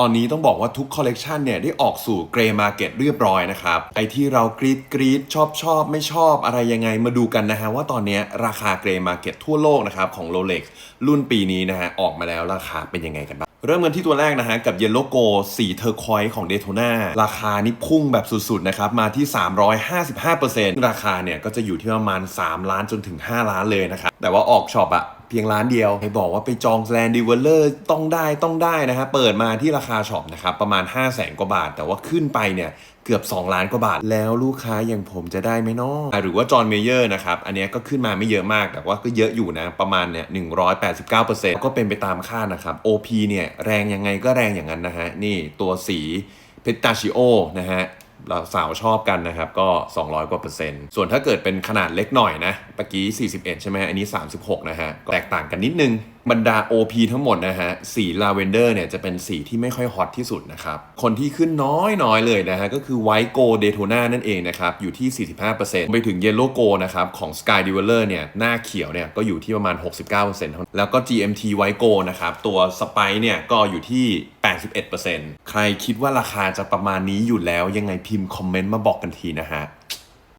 ตอนนี้ต้องบอกว่าทุกคอลเลกชันเนี่ยได้ออกสู่เกรย์มาร์เก็ตเรียบร้อยนะครับ ไอที่เรากรีดกรีดชอบชอบไม่ชอบอะไรยังไงมาดูกันนะฮะว่าตอนนี้ราคาเกรย์มาร์เก็ตทั่วโลกนะครับของ Rolex รุ่นปีนี้นะฮะออกมาแล้วราคาเป็นยังไงกันบ้างเริ่มกันที่ตัวแรกนะฮะกับเยลโลโกสีเทอร์คอยของ Daytona ราคานี่พุ่งแบบสุดๆนะครับมาที่ 355%ราคาเนี่ยก็จะอยู่ที่ประมาณ 3 ล้านจนถึง 5 ล้านเลยนะครับแต่ว่าออกช็อปอะ เพียงล้านเดียวให้บอกว่าไปจองแลนด์ดีเวลเลอร์ต้องได้ต้องได้นะฮะเปิดมาที่ราคาช็อปนะครับประมาณ 5 0 0แสนกว่าบาท แต่ว่าขึ้นไปเนี่ยเกือบ 2 ล้านกว่าบาท แล้วลูกค้าอย่างผมจะได้ไหมเนาะหรือว่าจอห์นเมเยอร์นะครับ อันนี้ก็ขึ้นมาไม่เยอะมาก แต่ว่าก็เยอะอยู่นะ ประมาณเนี่ย189%ก็เป็นไปตามคาดนะครับ OP เนี่ยแรงยังไงก็แรงอย่างนั้นนะฮะ นี่ตัวสีเพตาชิโอนะฮะ สาวชอบกันนะครับก็ 200 กว่าเปอร์เซ็นต์ส่วนถ้าเกิดเป็นขนาดเล็กหน่อยนะเมื่อกี้ 41 ใช่ไหมอันนี้ 36 นะฮะแตกต่างกันนิดนึง บรรดา OP ทั้งหมดนะฮะ สีลาเวนเดอร์เนี่ยจะเป็นสีที่ไม่ค่อยฮอตที่สุดนะครับ คนที่ขึ้นน้อยน้อยเลยนะฮะ ก็คือไวท์โกเดโทนานั่นเองนะครับ อยู่ที่ 45%ไปถึงเยลโลโกนะครับ ของ Sky d e v e l e r เนี่ย หน้าเขียวเนี่ย ก็อยู่ที่ประมาณ 69%เท่านั้นแล้วก็ GMT ไวท์โกนะครับ ตัวสไปเนี่ย ก็อยู่ที่ 81%ใครคิดว่าราคาจะประมาณนี้อยู่แล้วยังไงพิมพ์คอมเมนต์มาบอกกันทีนะฮะ